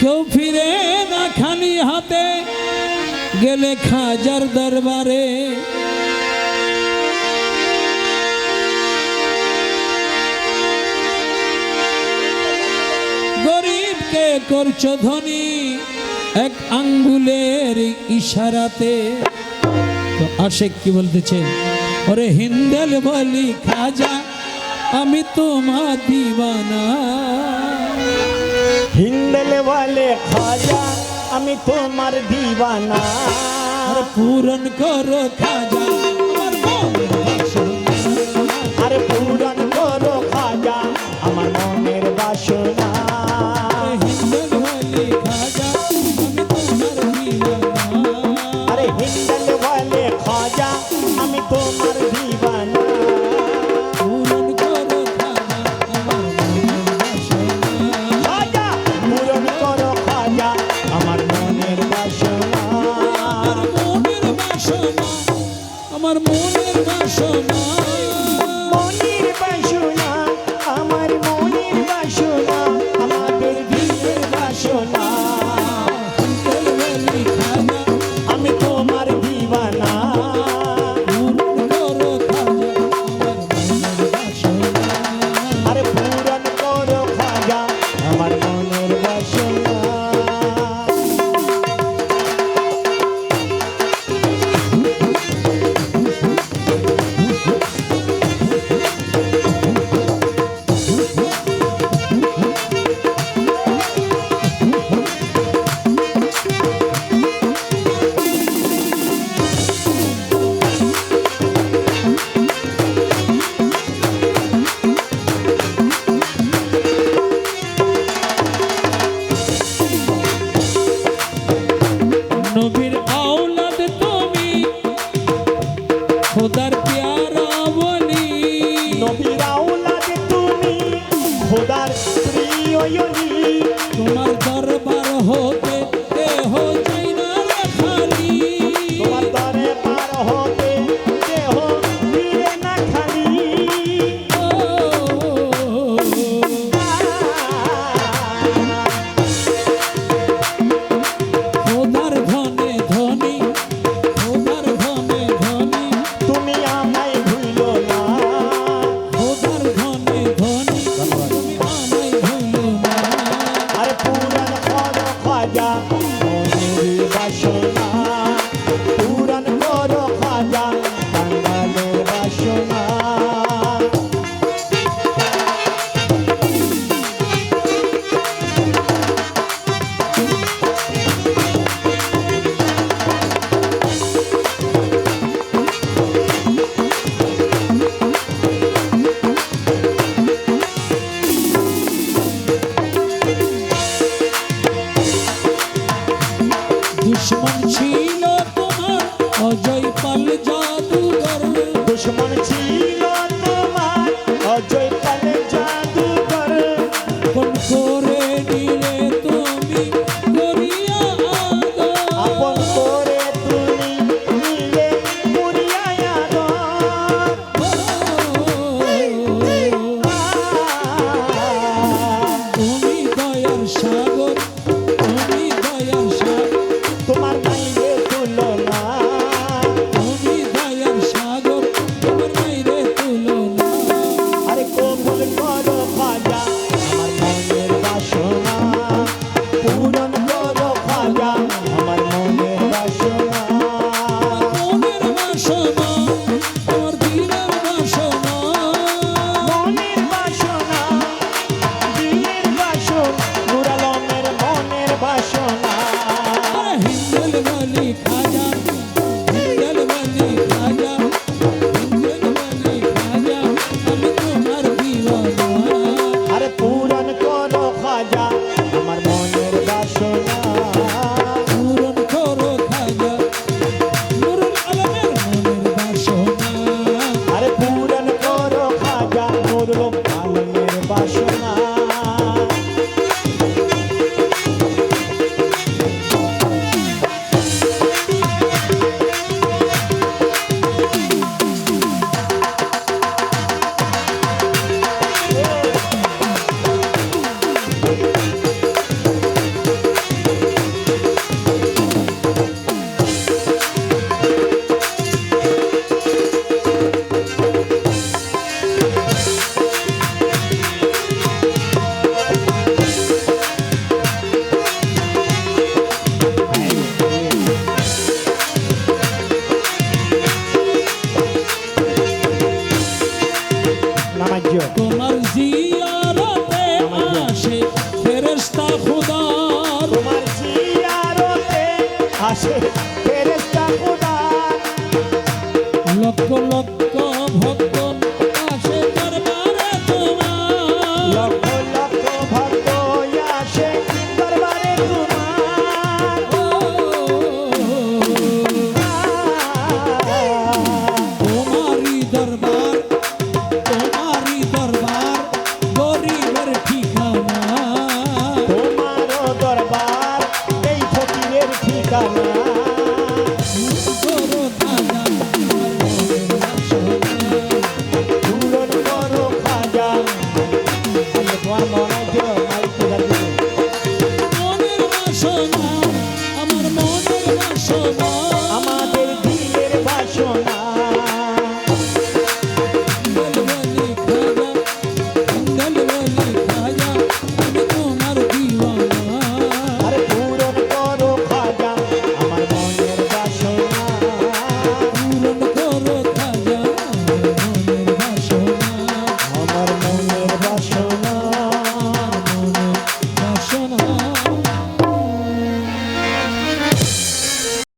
কেউ ফিরে না খানি হাতে গেলে খাজার দরবারে। গরিবকে করছ ধনী এক আঙ্গুলের ইশারাতে। তো আশেক কি বলতেছে? ওরে হিন্দেল বলি খাজা, আমি তোমা দিবানা। হিন্দেল বলে খাজা আমি তোমার দিবানা। পূরণ করো খাজা আমার মনের বাসনা piranha. Jah. মনের achei